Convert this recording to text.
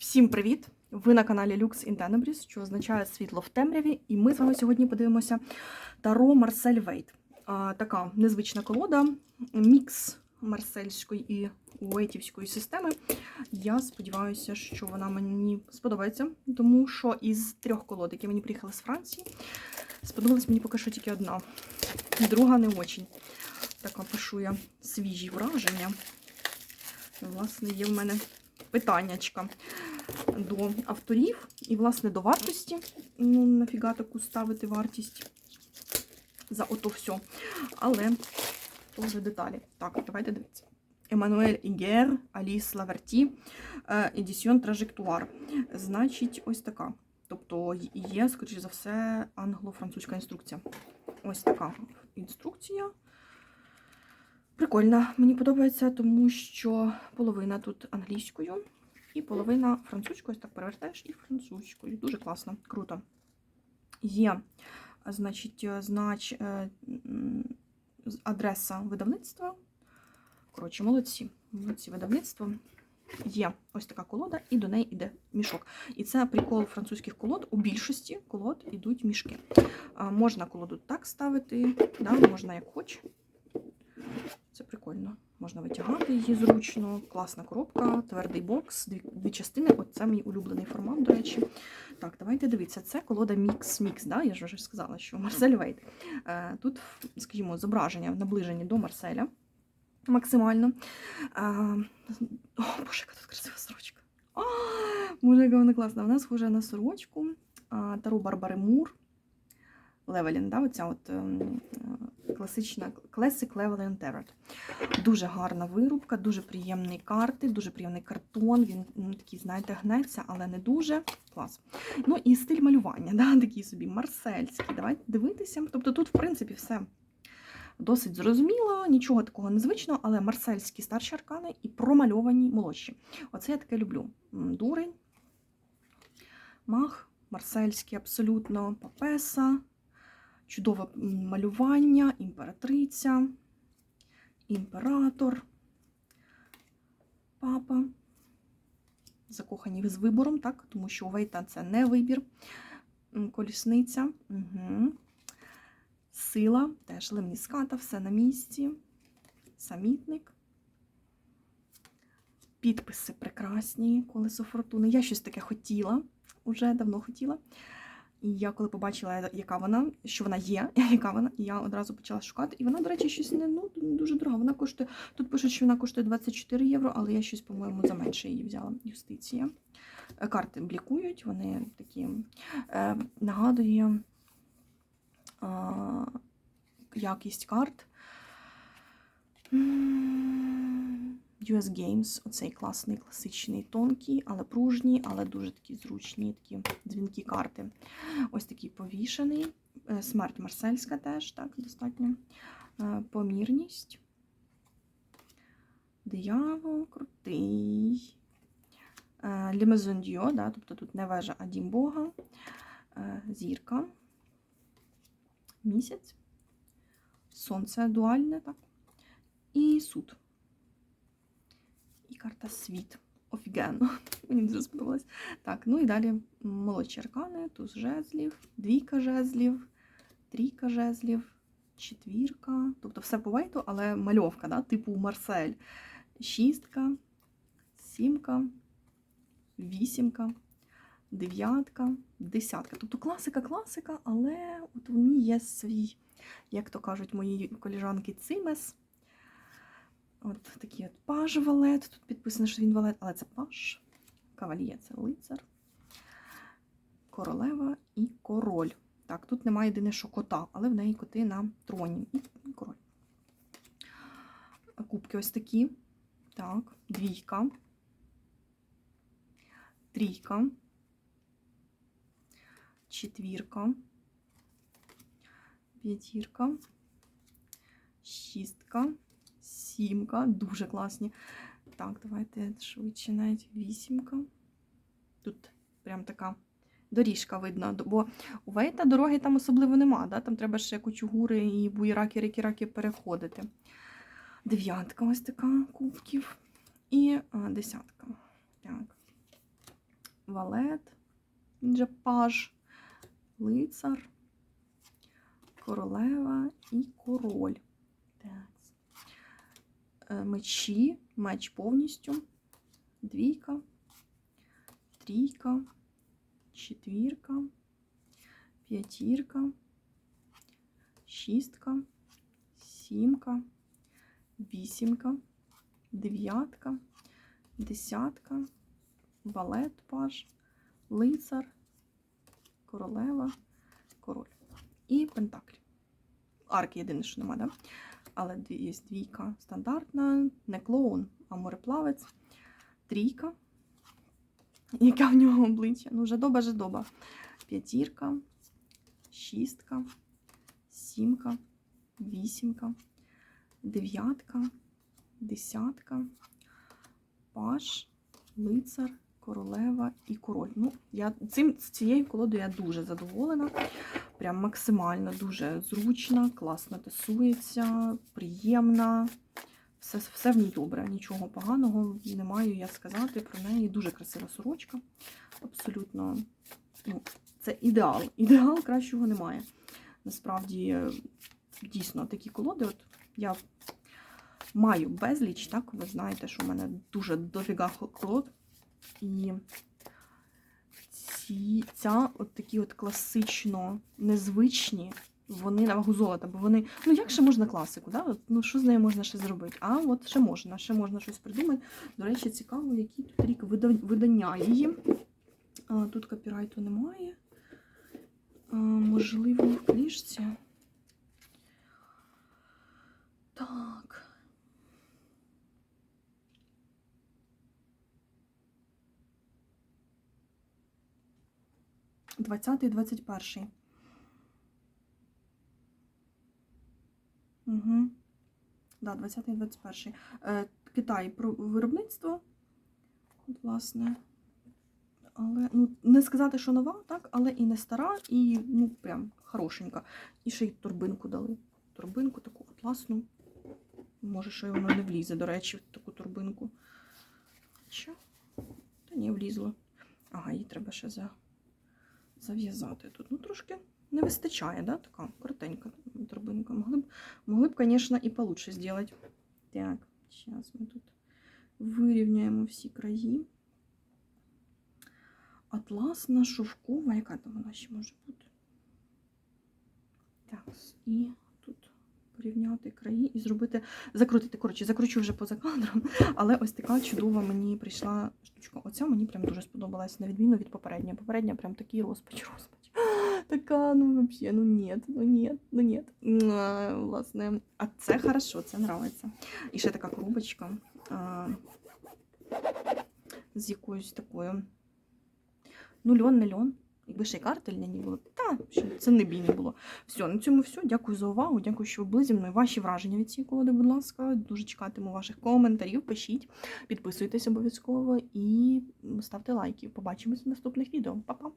Всім привіт! Ви на каналі Lux in Tenebris, що означає світло в темряві. І ми з вами сьогодні подивимося Таро Марсель Вейт. Така незвична колода, мікс марсельської і уейтівської системи. Я сподіваюся, що вона мені сподобається, тому що із трьох колод, які мені приїхали з Франції, сподобалась мені поки що тільки одна. Друга не очень. Така пишу я свіжі враження. Власне, є в мене питаннячка до авторів і, власне, до вартості. Ну, нафіга таку ставити вартість за ото все. Але то вже деталі. Так, давайте дивитися. Еммануель Ігер, Аліс Лаверті, Едісіон Тражектуар. Значить, ось така. Тобто є, скоріш за все, англо-французька інструкція. Ось така інструкція. Прикольна, мені подобається, тому що половина тут англійською і половина французькою. Так перевертаєш і французькою. Дуже класно, круто. Є, значить, знач, е, адреса видавництва. Коротше, молодці. Молодці видавництво. Є ось така колода, і до неї йде мішок. І це прикол французьких колод. У більшості колод йдуть мішки. Можна колоду так ставити, да, можна як хоч. Це прикольно. Можна витягати її зручно. Класна коробка, твердий бокс, дві, дві частини. От це мій улюблений формат, до речі. Так, давайте дивитися. Це колода Мікс Мікс. Да? Я ж вже сказала, що Марсель Вейт. Е, Тут, скажімо, зображення наближені до Марселя максимально. Е, О, боже, яка тут красива сорочка. О, Боже, яка вона класна. Вона схожа на сорочку Тару Барбари Мур. Левелін, да? оця от ем, е, класична Classic Левелін Терет. Дуже гарна вирубка, дуже приємні карти, дуже приємний картон. Він ну, такий, знаєте, гнеться, але не дуже. Клас. Ну і стиль малювання, да? такий собі марсельський. Давайте дивитися. Тобто тут, в принципі, все досить зрозуміло, нічого такого незвичного, але марсельські старші аркани і промальовані молодші. Оце я таке люблю. Дурень, мах, марсельський абсолютно, папеса, чудове малювання, імператриця, імператор, папа. Закохані з вибором, так? тому що Вейта це не вибір. Колісниця. Угу. Сила, теж лемніската, все на місці. Самітник. Підписи прекрасні, колесо фортуни. Я щось таке хотіла, уже давно хотіла. І я коли побачила, яка вона, що вона є, яка вона, і я одразу почала шукати. І вона, до речі, щось не ну, дуже дорога. Вона коштує, тут пишуть, що вона коштує 24 євро, але я щось, по-моєму, за менше її взяла. Юстиція. Е, Карти блікують, вони такі е, нагадує е, якість карт. US Games, оцей класний, класичний, тонкий, але пружні, але дуже такі зручні, такі дзвінкі карти. Ось такий повішений. Е, Смерть Марсельська теж, так, достатньо. Е, Помірність. Диявол, крутий. Лімезон Діо, да, тобто тут не вежа, а дім Бога. Е, Зірка. Місяць. Сонце дуальне, так. І суд. Карта світ. Офігенно. Мені дуже сподобалось. Так, ну і далі молодші аркани, туз жезлів, двійка жезлів, трійка жезлів, четвірка. Тобто все по вейту, але мальовка, да? типу Марсель. Шістка, сімка, вісімка, дев'ятка, десятка. Тобто класика, класика, але от в ній є свій, як то кажуть мої коліжанки, цимес. От такий от паж валет. Тут підписано, що він валет, але це паж. Каваліє це лицар. Королева і король. Так, тут немає єдине, що кота, але в неї коти на троні. І король. Кубки ось такі. Так, двійка. Трійка. Четвірка. П'ятірка. Шістка. Сімка. Дуже класні. Так, давайте швидше навіть вісімка. Тут прям така доріжка видно, бо у Вейта дороги там особливо нема. Да? Там треба ще кучугури і буєраки, рики-раки переходити. Дев'ятка ось така кубків. І а, десятка. Так. валет, він лицар, королева і король. Так. Е, Мечі, меч повністю, двійка, трійка, четвірка, п'ятірка, шістка, сімка, вісімка, дев'ятка, десятка, валет паж, лицар, королева, король. І пентаклі. Арки єдине, що нема, да? Але є двійка стандартна, не клоун, а мореплавець, трійка, яка в нього обличчя. Ну, жадоба, жадоба. П'ятірка, шістка, сімка, вісімка, дев'ятка, десятка, паш, лицар, королева і король. Ну, я цим, цією колодою я дуже задоволена. Прям максимально дуже зручна, класно тасується, приємна. Все, все в ній добре, нічого поганого не маю я сказати про неї. Дуже красива сорочка. Абсолютно, ну, це ідеал. Ідеал кращого немає. Насправді, дійсно, такі колоди. От я маю безліч, так? Ви знаєте, що в мене дуже дофіга колод. І ці, ця от такі от класично незвичні, вони на вагу золота, бо вони. Ну як ще можна класику? Да? От, ну що з нею можна ще зробити? А от ще можна, ще можна щось придумати. До речі, цікаво, який тут рік видання її. А, тут копірайту немає. А, можливо, в книжці. Так. Двадцятий, двадцять перший. Угу. Да, 20 21 Е, Китай про виробництво. От, власне. Але ну, не сказати, що нова, так, але і не стара, і ну, прям хорошенька. І ще й торбинку дали. Торбинку таку атласну. Може, що й воно не влізе, до речі, в таку торбинку. Що? Та ні, влізло. Ага, її треба ще за... зав'язати тут. Ну, трошки не вистачає, да? Така коротенька торбинка. Могли б, могли б, звісно, і получше зробити. Так, зараз ми тут вирівняємо всі краї. Атласна, шовкова, яка там вона ще може бути? Так, і порівняти краї і зробити, закрутити. Коротше, закручу вже поза кадром, але ось така чудова мені прийшла штучка. Оця мені прям дуже сподобалась, на відміну від попередньої. Попередня прям такий розпач, розпач. Така, ну вообще, ну нет, ну нет, ну а, Власне, а це хорошо, це нравиться. І ще така коробочка а, з якоюсь такою. Ну, льон, не льон. Якби ще й картель не було, ще це не бій не було. Все, на цьому все. Дякую за увагу. Дякую, що ви були зі мною. Ваші враження від цієї колоди, будь ласка. Дуже чекатиму ваших коментарів. Пишіть, підписуйтесь обов'язково і ставте лайки. Побачимось в наступних відео. Па-па!